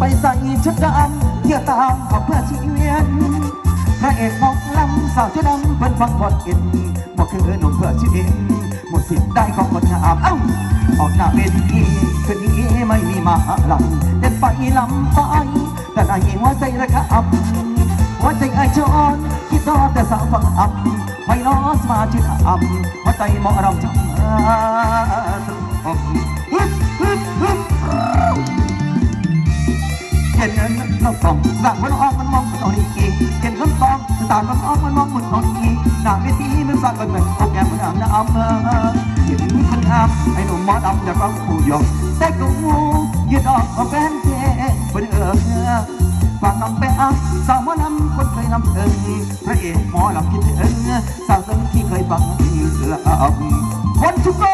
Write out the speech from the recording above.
ไปใส่ชุดดำเที่ยวตามขอเพื่อชีวิตพระเอกมอกลำสาวชุดดำเพิ่นฟังบทอินบอกคือหนุ่มเพื่อชีวิตหมดสิทธิ์ได้ของคนงามเอ้าออกหน้าเวทีคืนนี้ไม่มีมาลำเด็ดไปลำไปแต่นายหัวใจระคับหัวใจไอ้จอนคิดทอดแต่สาวฟังอับไฟล้อสมาชิดอับหัวใจหมาะเราจำฮึบฮึบฮึบ เห็นเงินเราต้องสั่งมันออกมันมองมันเอานี่อีกเห็นคำตองตามันออกมันมองมันเอานี่อีกหน้าเวทีมันสั่งกันแบบโอแกมันอ่างน้ำเห็นคนงามไอ้หนุ่มหมอดำอยากร้องผู้ยงแต่กูยืดออกเอาแฟนเท่เพื่อเออฝากนำไปอักสาวมอลำคนเคยนำเอิงพระเอกหมอลำคิดถึงสาวเซิงที่เคยฟังลำคนชุกโก